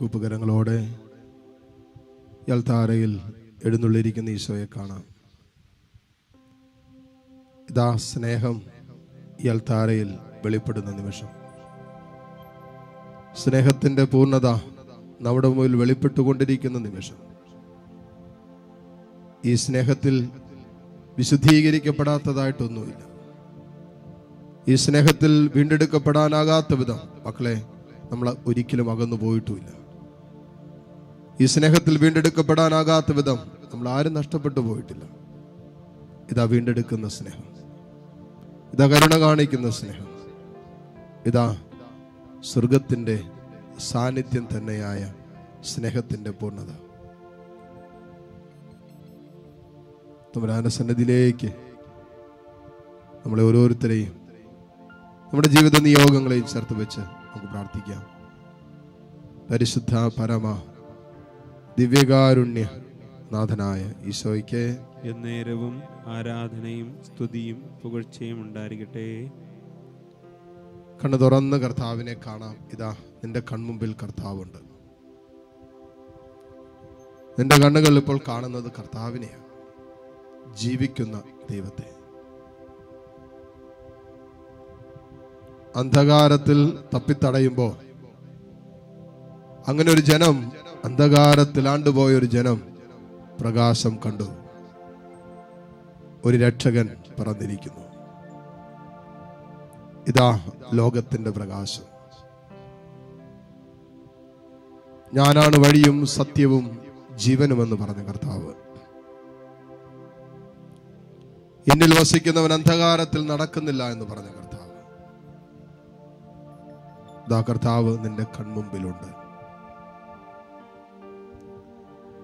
കൂപ്പുകരങ്ങളോടെ യൽത്താരയിൽ എഴുന്നള്ളിരിക്കുന്ന ഈശോയെ കാണാം. ഇതാ സ്നേഹം യൽത്താരയിൽ വെളിപ്പെടുന്ന നിമിഷം. സ്നേഹത്തിന്റെ പൂർണത നമ്മുടെ മുമ്പിൽ വെളിപ്പെട്ടുകൊണ്ടിരിക്കുന്ന നിമിഷം. ഈ സ്നേഹത്തിൽ വിശുദ്ധീകരിക്കപ്പെടാത്തതായിട്ടൊന്നുമില്ല. ഈ സ്നേഹത്തിൽ വീണ്ടെടുക്കപ്പെടാനാകാത്ത വിധം മക്കളെ നമ്മൾ ഒരിക്കലും അകന്നു പോയിട്ടുമില്ല ഈ സ്നേഹത്തിൽ വീണ്ടെടുക്കപ്പെടാനാകാത്ത വിധം നമ്മൾ ആരും നഷ്ടപ്പെട്ടു പോയിട്ടില്ല. ഇതാ വീണ്ടെടുക്കുന്ന സ്നേഹം. ഇതാ കരുണ കാണിക്കുന്ന സ്നേഹം. ഇതാ സ്വർഗത്തിന്റെ സാന്നിധ്യം തന്നെയായ സ്നേഹത്തിന്റെ പൂർണത. സന്നിധിയിലേക്ക് നമ്മളെ ഓരോരുത്തരെയും നമ്മുടെ ജീവിത നിയോഗങ്ങളെയും ചേർത്ത് വെച്ച് നമുക്ക് പ്രാർത്ഥിക്കാം. പരിശുദ്ധ പരമ ദിവ്യകാരുണ്യ നാഥനായ ഈശോയ്ക്ക് എന്നേരവും ആരാധനയും സ്തുതിയും പുകഴ്ചയും ഉണ്ടായിരിക്കട്ടെ. കണ്ണു തുറന്ന് കർത്താവിനെ കാണാം. ഇതാ നിന്റെ കൺമുമ്പിൽ കർത്താവുണ്ട്. നിന്റെ കണ്ണുകൾ ഇപ്പോൾ കാണുന്നത് കർത്താവിനെയാണ്. ജീവിക്കുന്ന ദൈവത്തെ. അന്ധകാരത്തിൽ തപ്പിത്തടയുമ്പോൾ അങ്ങനെ ഒരു ജനം അന്ധകാരത്തിൽ ആണ്ടുപോയ ഒരു ജനം പ്രകാശം കണ്ടു. ഒരു രക്ഷകൻ പറന്നിരിക്കുന്നു. ഇതാ ലോകത്തിന്റെ പ്രകാശം. ഞാനാണ് വഴിയും സത്യവും ജീവനുമെന്ന് പറഞ്ഞ കർത്താവ്. എന്നിൽ വസിക്കുന്നവൻ അന്ധകാരത്തിൽ നടക്കുന്നില്ല എന്ന് പറഞ്ഞ കർത്താവ്. ഇതാ കർത്താവ് നിന്റെ കൺമുമ്പിലുണ്ട്.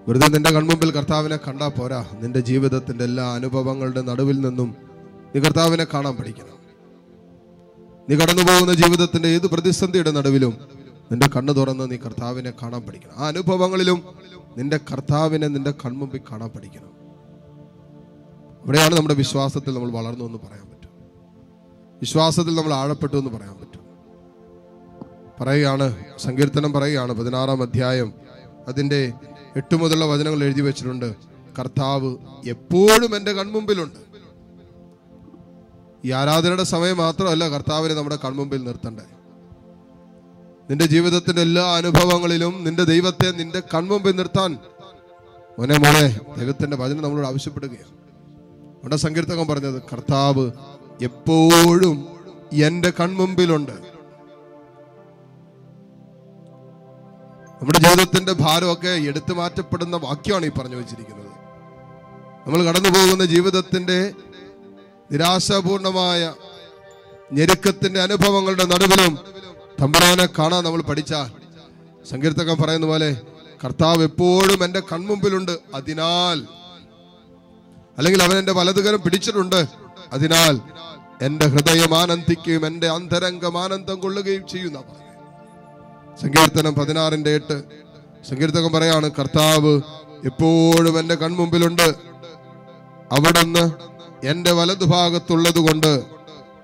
വെറുതെ നിന്റെ കൺമുമ്പിൽ കർത്താവിനെ കണ്ടാൽ പോരാ. നിന്റെ ജീവിതത്തിന്റെ എല്ലാ അനുഭവങ്ങളുടെ നടുവിൽ നിന്നും നീ കർത്താവിനെ കാണാൻ പഠിക്കണം. നീ കടന്നു പോകുന്ന ജീവിതത്തിന്റെ ഏത് പ്രതിസന്ധിയുടെ നടുവിലും നിന്റെ കണ്ണു തുറന്ന് നീ കർത്താവിനെ കാണാൻ പഠിക്കണം. ആ അനുഭവങ്ങളിലും നിന്റെ കർത്താവിനെ നിന്റെ കൺമുമ്പിൽ കാണാൻ പഠിക്കണം. അവിടെയാണ് നമ്മുടെ വിശ്വാസത്തിൽ നമ്മൾ വളർന്നു എന്ന് പറയാൻ പറ്റും. വിശ്വാസത്തിൽ നമ്മൾ ആഴപ്പെട്ടു എന്ന് പറയാൻ പറ്റും. പറയുകയാണ് സങ്കീർത്തനം പറയുകയാണ് പതിനാറാം അധ്യായം അതിന്റെ എട്ട് മുതലുള്ള വചനങ്ങൾ എഴുതി വെച്ചിട്ടുണ്ട്. കർത്താവ് എപ്പോഴും എന്റെ കൺമുമ്പിലുണ്ട്. ഈ ആരാധനയുടെ സമയം മാത്രമല്ല കർത്താവിനെ നമ്മുടെ കൺമുമ്പിൽ നിർത്തണ്ടേ നിന്റെ ജീവിതത്തിന്റെ എല്ലാ അനുഭവങ്ങളിലും നിന്റെ ദൈവത്തെ നിന്റെ കൺമുമ്പിൽ നിർത്താൻ. മോനെ മോനെ ദൈവത്തിന്റെ വചനം നമ്മളോട് ആവശ്യപ്പെടുകയാണ്. നമ്മുടെ സങ്കീർത്തകം പറഞ്ഞത് കർത്താവ് എപ്പോഴും എന്റെ കൺമുമ്പിലുണ്ട്. നമ്മുടെ ജീവിതത്തിന്റെ ഭാരമൊക്കെ എടുത്തു മാറ്റപ്പെടുന്ന വാക്യമാണ് ഈ പറഞ്ഞു വെച്ചിരിക്കുന്നത്. നമ്മൾ കടന്നു പോകുന്ന ജീവിതത്തിന്റെ നിരാശാപൂർണമായ ഞെരുക്കത്തിന്റെ അനുഭവങ്ങളുടെ നടുവിലും തമ്പുരാനെ കാണാൻ നമ്മൾ പഠിച്ചാൽ സങ്കീർത്തകം പറയുന്ന പോലെ കർത്താവ് എപ്പോഴും എന്റെ കൺമുമ്പിലുണ്ട് അതിനാൽ അല്ലെങ്കിൽ അവൻ എന്റെ വലതുകരം പിടിച്ചിട്ടുണ്ട് അതിനാൽ എന്റെ ഹൃദയം ആനന്ദിക്കുകയും എന്റെ അന്തരംഗം ആനന്ദം കൊള്ളുകയും ചെയ്യുന്ന സങ്കീർത്തനം പതിനാറിന്റെ എട്ട്. സങ്കീർത്തകം പറയാണ് കർത്താവ് എപ്പോഴും എന്റെ കൺമുമ്പിലുണ്ട്. അവിടുന്ന് എന്റെ വലതുഭാഗത്തുള്ളത് കൊണ്ട്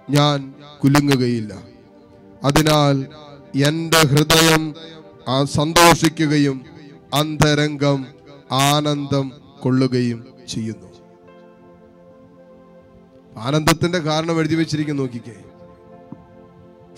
ഞാൻ കുലുങ്ങുകയില്ല. അതിനാൽ എന്റെ ഹൃദയം സന്തോഷിക്കുകയും അന്തരംഗം ആനന്ദം കൊള്ളുകയും ചെയ്യുന്നു. ആനന്ദത്തിന്റെ കാരണം എഴുതി വെച്ചിരിക്കുന്നു നോക്കിക്കേ.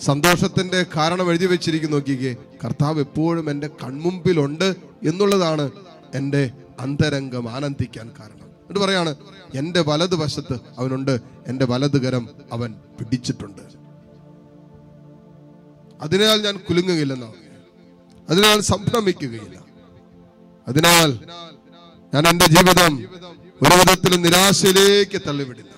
സന്തോഷത്തിന്റെ കാരണം എഴുതി വെച്ചിരിക്കുന്നു. നോക്കിക്കേ കർത്താവ് എപ്പോഴും എന്റെ കൺമുമ്പിലുണ്ട് എന്നുള്ളതാണ് എന്റെ അന്തരംഗം ആനന്ദിക്കാൻ കാരണം. എന്നിട്ട് പറയാണ് എന്റെ വലതുവശത്ത് അവനുണ്ട് എന്റെ വലതുകരം അവൻ പിടിച്ചിട്ടുണ്ട്. അതിനാൽ ഞാൻ കുലുങ്ങുകയില്ലെന്നാണ് അതിനാൽ സംഭ്രമിക്കുകയില്ല. അതിനാൽ ഞാൻ എന്റെ ജീവിതം ഒരു വിധത്തിലും നിരാശയിലേക്ക് തള്ളിവിടില്ല.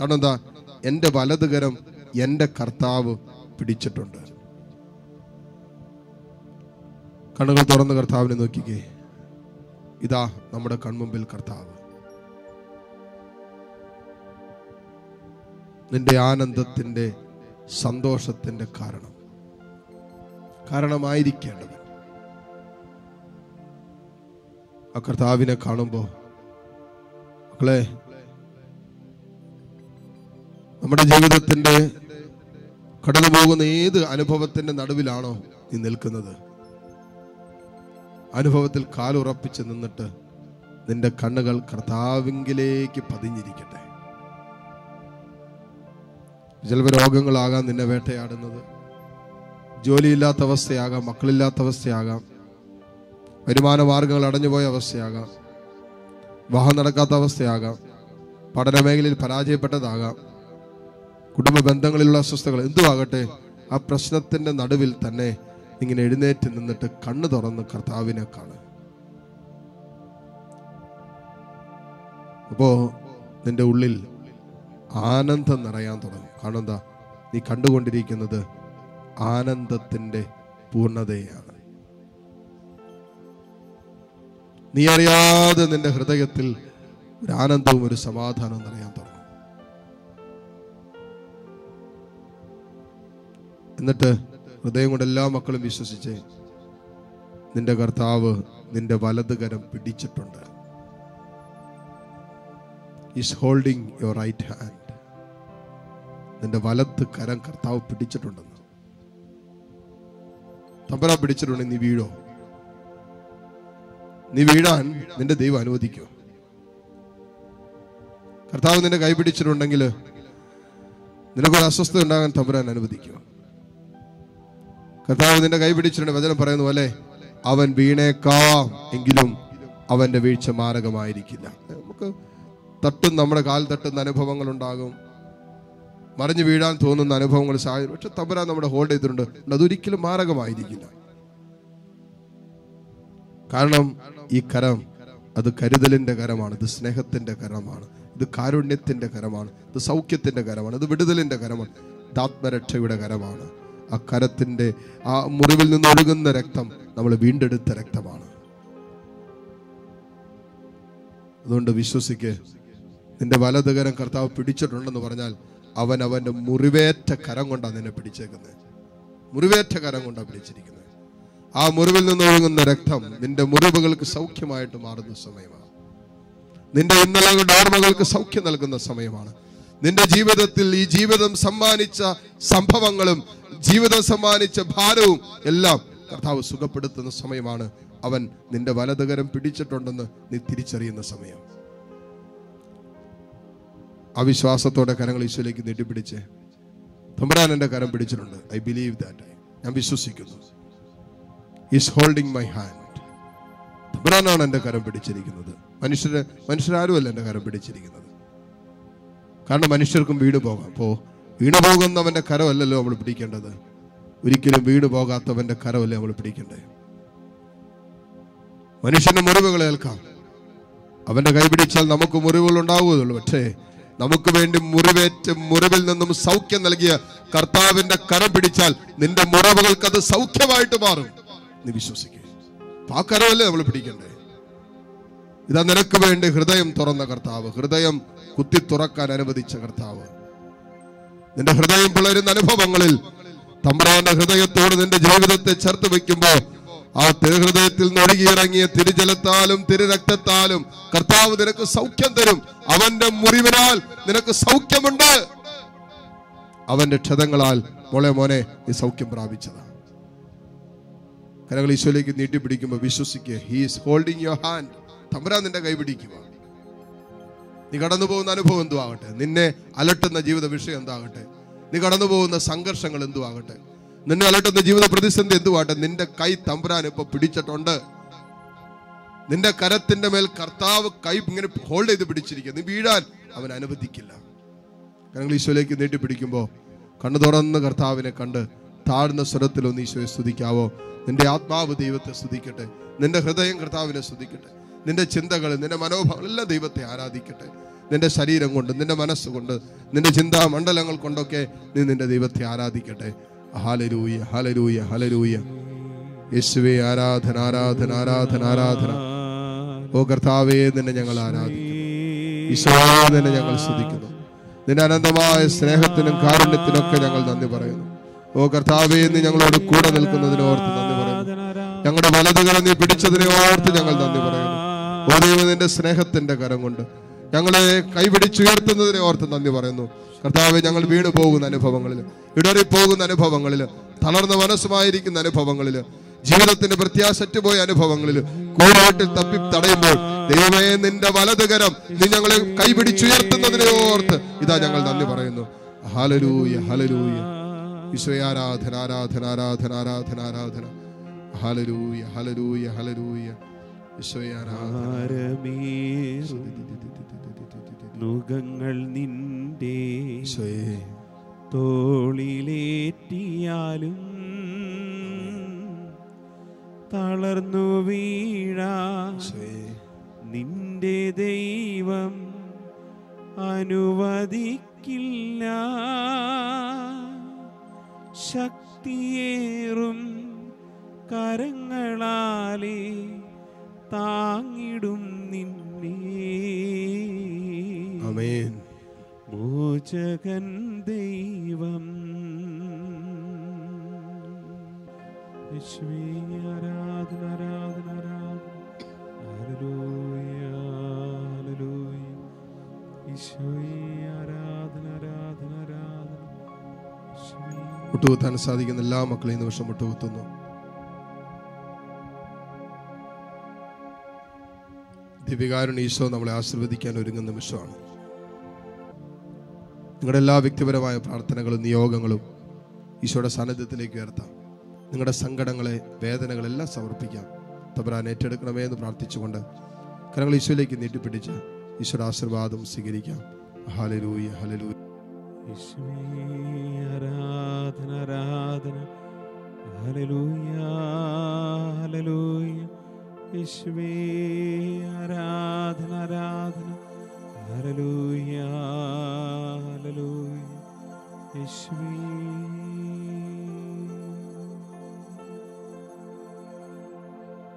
കാരണം എന്താ? എന്റെ വലതുകരം എന്റെ കർത്താവ് പിടിച്ചിട്ടുണ്ട്. കണ്ണുകൾ തുറന്ന് കർത്താവിനെ നോക്കിക്കേ. ഇതാ നമ്മുടെ കൺമുമ്പിൽ കർത്താവ്. നിന്റെ ആനന്ദത്തിന്റെ സന്തോഷത്തിന്റെ കാരണം. കാരണമായിരിക്കേണ്ടത് ആ കർത്താവിനെ കാണുമ്പോൾ മക്കളെ നമ്മുടെ ജീവിതത്തിന്റെ കടന്നു പോകുന്ന ഏത് അനുഭവത്തിന്റെ നടുവിലാണോ നീ നിൽക്കുന്നത്? അനുഭവത്തിൽ കാലുറപ്പിച്ച് നിന്നിട്ട് നിന്റെ കണ്ണുകൾ കർത്താവിങ്കിലേക്ക് പതിഞ്ഞിരിക്കട്ടെ. ചിലപ്പോൾ രോഗങ്ങളാകാം നിന്നെ വേട്ടയാടുന്നത്. ജോലിയില്ലാത്ത അവസ്ഥയാകാം മക്കളില്ലാത്ത അവസ്ഥയാകാം വരുമാന മാർഗങ്ങൾ അടഞ്ഞുപോയ അവസ്ഥയാകാം വിവാഹം നടക്കാത്ത അവസ്ഥയാകാം പഠന മേഖലയിൽ പരാജയപ്പെട്ടതാകാം. കുടുംബ ബന്ധങ്ങളിലുള്ള അസ്വസ്ഥകൾ എന്തുവാകട്ടെ ആ പ്രശ്നത്തിന്റെ നടുവിൽ തന്നെ ഇങ്ങനെ എഴുന്നേറ്റ് നിന്നിട്ട് കണ്ണു തുറന്ന് കർത്താവിനെ കാണുക അപ്പോ നിന്റെ ഉള്ളിൽ ആനന്ദം നിറയാൻ തുടങ്ങും. കാരണം എന്താ? നീ കണ്ടുകൊണ്ടിരിക്കുന്നത് ആനന്ദത്തിന്റെ പൂർണതയാണ്. നീ അറിയാതെ നിന്റെ ഹൃദയത്തിൽ ഒരു ആനന്ദവും ഒരു സമാധാനവും നിറയാൻ തുടങ്ങും. എന്നിട്ട് ഹൃദയം കൊണ്ട് എല്ലാ മക്കളും വിശ്വസിച്ച് നിന്റെ കർത്താവ് നിന്റെ വലത് കരം പിടിച്ചിട്ടുണ്ട്. Is holding your right hand നിന്റെ വലത്ത് കരം കർത്താവ് പിടിച്ചിട്ടുണ്ടെന്ന്. തമ്പര പിടിച്ചിട്ടുണ്ടെങ്കിൽ നീ വീഴോ? നീ വീഴാൻ നിന്റെ ദൈവം അനുവദിക്കോ? കർത്താവ് നിന്റെ കൈ പിടിച്ചിട്ടുണ്ടെങ്കിൽ നിനക്കൊരു അസ്വസ്ഥത ഉണ്ടാകാൻ തമ്പുരാൻ അനുവദിക്കുമോ കർത്താവ് നിന്റെ കൈ പിടിച്ചിട്ടുണ്ട്. വചനം പറയുന്ന പോലെ അവൻ വീണേക്കാം എങ്കിലും അവന്റെ വീഴ്ച മാരകമായിരിക്കില്ല. നമുക്ക് തട്ടും നമ്മുടെ കാൽ തട്ടുന്ന അനുഭവങ്ങൾ ഉണ്ടാകും. മറിഞ്ഞു വീഴാൻ തോന്നുന്ന അനുഭവങ്ങൾ സാഹചര്യം. പക്ഷെ തമ്പുരാൻ നമ്മുടെ ഹോൾഡ് ചെയ്തിട്ടുണ്ട്. അതൊരിക്കലും മാരകമായിരിക്കില്ല. കാരണം ഈ കരം അത് കരുതലിന്റെ കരമാണ്. ഇത് സ്നേഹത്തിന്റെ കരമാണ്. ഇത് കാരുണ്യത്തിന്റെ കരമാണ്. ഇത് സൗഖ്യത്തിന്റെ കരമാണ്. ഇത് വിടുതലിന്റെ കരമാണ്. ഇത് ആത്മരക്ഷയുടെ കരമാണ്. ആ കരത്തിന്റെ ആ മുറിവിൽ നിന്ന് ഒഴുകുന്ന രക്തം നമ്മൾ വീണ്ടെടുത്ത രക്തമാണ്. അതുകൊണ്ട് വിശ്വസിക്ക് നിന്റെ വലതുകരം കർത്താവ് പിടിച്ചിട്ടുണ്ടെന്ന് പറഞ്ഞാൽ അവൻ അവന്റെ മുറിവേറ്റ കരം കൊണ്ടാണ് നിന്നെ പിടിച്ചേക്കുന്നത്. മുറിവേറ്റ കരം കൊണ്ടാണ് പിടിച്ചിരിക്കുന്നത്. ആ മുറിവിൽ നിന്ന് ഒഴുകുന്ന രക്തം നിന്റെ മുറിവുകൾക്ക് സൗഖ്യമായിട്ട് മാറുന്ന സമയമാണ്. നിന്റെ ഇന്നലകളുടെ ഓർമ്മകൾക്ക് സൗഖ്യം നൽകുന്ന സമയമാണ്. നിന്റെ ജീവിതത്തിൽ ഈ ജീവിതം സമ്മാനിച്ച സംഭവങ്ങളും ജീവിതം സമ്മാനിച്ച ഭാരവും എല്ലാം കർത്താവ് സുഖപ്പെടുത്തുന്ന സമയമാണ്. അവൻ നിന്റെ വലതുകരം പിടിച്ചിട്ടുണ്ടെന്ന് നീ തിരിച്ചറിയുന്ന സമയം. അവിശ്വാസത്തോടെ കരങ്ങൾ ഈശോയിലേക്ക് നീട്ടിപ്പിടിച്ച് തമ്പുരാൻ എന്റെ കരം പിടിച്ചിട്ടുണ്ട്. ഐ ബിലീവ് ദാറ്റ് ഞാൻ വിശ്വസിക്കുന്നു. ഈസ് ഹോൾഡിംഗ് മൈ ഹാൻഡ് തമ്പുരാനാണ് എന്റെ കരം പിടിച്ചിരിക്കുന്നത്. മനുഷ്യരെ മനുഷ്യരാരുമല്ല എന്റെ കരം പിടിച്ചിരിക്കുന്നത്. കാരണം മനുഷ്യർക്കും വീട് പോകാം. അപ്പോൾ വീണ് പോകുന്നവന്റെ കരമല്ലല്ലോ നമ്മൾ പിടിക്കേണ്ടത്. ഒരിക്കലും വീട് പോകാത്തവന്റെ കരമല്ലേ നമ്മൾ പിടിക്കേണ്ടത്. മനുഷ്യന്റെ മുറിവുകൾ ഏൽക്കാം. അവന്റെ കൈ പിടിച്ചാൽ നമുക്ക് മുറിവുകൾ ഉണ്ടാവുകയുള്ളൂ പക്ഷേ നമുക്ക് വേണ്ടി മുറിവേറ്റ് മുറിവിൽ നിന്നും സൗഖ്യം നൽകിയ കർത്താവിന്റെ കരം പിടിച്ചാൽ നിന്റെ മുറിവുകൾക്ക് അത് സൗഖ്യമായിട്ട് മാറും നീ വിശ്വസിക്കുക. ആ കരമല്ലേ നമ്മൾ പിടിക്കണ്ടേ ഇതാ നിനക്ക് വേണ്ടി ഹൃദയം തുറന്ന കർത്താവ്. ഹൃദയം കുത്തി തുറക്കാൻ അനുവദിച്ച കർത്താവ്. നിന്റെ ഹൃദയം പിളരുന്ന അനുഭവങ്ങളിൽ തമ്പ്രാന്റെ ഹൃദയത്തോട് നിന്റെ ജീവിതത്തെ ചേർത്ത് വെക്കുമ്പോൾ ആ തിരുഹൃദയത്തിൽ നിന്ന് ഒഴുകിയിറങ്ങിയ തിരുജലത്താലും തിരുരക്തത്താലും കർത്താവ് നിനക്ക് സൗഖ്യം തരും. അവന്റെ മുറിവിനാൽ നിനക്ക് സൗഖ്യമുണ്ട്. അവന്റെ ക്ഷതങ്ങളാൽ മോളെ മോനെ ഈ സൗഖ്യം പ്രാപിച്ചതാണ് കരകൾ ഈശോയിലേക്ക് നീട്ടിപ്പിടിക്കുമ്പോൾ വിശ്വസിക്കുക. ഹീസ് ഹോൾഡിംഗ് യുവർ ഹാൻഡ് തമ്പുരാൻ നിന്റെ കൈ പിടിക്കുക. നീ കടന്നു പോകുന്ന അനുഭവം എന്തു ആകട്ടെ നിന്നെ അലട്ടുന്ന ജീവിത വിഷയം എന്താകട്ടെ? നീ കടന്നു പോകുന്ന സംഘർഷങ്ങൾ എന്തു ആകട്ടെ നിന്നെ അലട്ടുന്ന ജീവിത പ്രതിസന്ധി എന്തുവാട്ടെ നിന്റെ കൈ തമ്പുരാൻ ഇപ്പൊ പിടിച്ചിട്ടുണ്ട്. നിന്റെ കരത്തിന്റെ മേൽ കർത്താവ് കൈ ഇങ്ങനെ ഹോൾഡ് ചെയ്ത് പിടിച്ചിരിക്കുക നീ വീഴാൻ അവൻ അനുവദിക്കില്ല. കാരണം ഈശോയിലേക്ക് നീട്ടി പിടിക്കുമ്പോൾ കണ്ണു തുറന്ന് കർത്താവിനെ കണ്ട് താഴ്ന്ന സ്വരത്തിൽ ഒന്ന് ഈശോയെ സ്തുതിക്കാവോ? നിന്റെ ആത്മാവ് ദൈവത്തെ സ്തുതിക്കട്ടെ. നിന്റെ ഹൃദയം കർത്താവിനെ സ്തുതിക്കട്ടെ. നിന്റെ ചിന്തകൾ നിന്റെ മനോഭാവം എല്ലാം ദൈവത്തെ ആരാധിക്കട്ടെ. നിന്റെ ശരീരം കൊണ്ട് നിന്റെ മനസ്സുകൊണ്ട് നിന്റെ ചിന്താ മണ്ഡലങ്ങൾ കൊണ്ടൊക്കെ നീ നിന്റെ ദൈവത്തെ ആരാധിക്കട്ടെ. ഹാലരൂയ ഹാലരൂയ ഹാലരൂയ യേശുവേ ആരാധന ആരാധന ആരാധന ആരാധന. ഓ കർത്താവേ നിന്നെ ഞങ്ങൾ ആരാധിക്കുന്നു. ഈശോയെ നിന്നെ ഞങ്ങൾ സ്തുതിക്കുന്നു. നിന്റെ അനന്തമായ സ്നേഹത്തിനും കാരുണ്യത്തിനൊക്കെ ഞങ്ങൾ നന്ദി പറയുന്നു. ഓ കർത്താവേ നീ ഞങ്ങളോട് കൂടെ നിൽക്കുന്നതിനോർത്ത് നന്ദി പറയുന്നു. ഞങ്ങളുടെ വലതുകളെ നീ പിടിച്ചതിനെ ഓർത്ത് ഞങ്ങൾ നന്ദി പറയുന്നു. ഓ ദൈവം നിന്റെ സ്നേഹത്തിന്റെ കരം കൊണ്ട് ഞങ്ങളെ കൈപിടിച്ചുയർത്തുന്നതിനെ ഓർത്ത് നന്ദി പറയുന്നു. കർത്താവ് ഞങ്ങൾ വീണ് പോകുന്ന അനുഭവങ്ങളിൽ ഇടറി പോകുന്ന അനുഭവങ്ങളിൽ തളർന്ന മനസ്സുമായിരിക്കുന്ന അനുഭവങ്ങളിൽ ജീവിതത്തിന് പ്രത്യാശറ്റ് പോയ അനുഭവങ്ങളിൽ കൂടാട്ടിൽ തപ്പി തടയുമ്പോൾ ദൈവമേ നിന്റെ വലതുകരം നീ ഞങ്ങളെ കൈപിടിച്ചുയർത്തുന്നതിനെ ഓർത്ത് ഇതാ ഞങ്ങൾ നന്ദി പറയുന്നു. ഹലലൂയ ഹലലൂയ ഈശോയെ ആരാധന ആരാധന ആരാധന ആരാധന ആരാധന. ഈശോയെ ആരാധന ഭാരമേറും നുഖങ്ങൾ നിന്റെ തോളിലേറ്റിയാലും തളർന്നു വീഴാ. നിന്റെ ദൈവം അനുവദിക്കില്ല. ശക്തിയേറും കരങ്ങളാലെ താങ്ങിടും നിന്നെ. ആമേൻ. മോചകൻ ദൈവം. യേശുവേ, ആരാധന ആരാധന ആരാധന. ഹല്ലേലൂയ ഹല്ലേലൂയ. യേശുവേ, ആരാധന ആരാധന ആരാധന. മുട്ടുകുത്താൻ സാധിക്കുന്ന എല്ലാ മക്കളെയും നിമിഷം മുട്ടുകുത്തുന്നു. ദിവ്യകാരുണ്യ ഈശോ നമ്മളെ ആശീർവദിക്കാൻ ഒരുങ്ങുന്ന നിമിഷമാണ്. നിങ്ങളുടെ എല്ലാ വ്യക്തിപരമായ പ്രാർത്ഥനകളും നിയോഗങ്ങളും ഈശോയുടെ സാന്നിധ്യത്തിലേക്ക് ഉയർത്താം. നിങ്ങളുടെ സങ്കടങ്ങളെ വേദനകളെല്ലാം സമർപ്പിക്കാം. തബ്രാൻ ഏറ്റെടുക്കണമേ എന്ന് പ്രാർത്ഥിച്ചുകൊണ്ട് കരങ്ങൾ ഈശോയിലേക്ക് നീട്ടിപ്പിടിച്ച് ഈശോയുടെ ആശീർവാദം സ്വീകരിക്കാം. ഹലലൂയ ഹലലൂയ ആരാധന ആരാധന. ഹല്ലേലൂയ ഹല്ലേലൂയ. യേശുവേ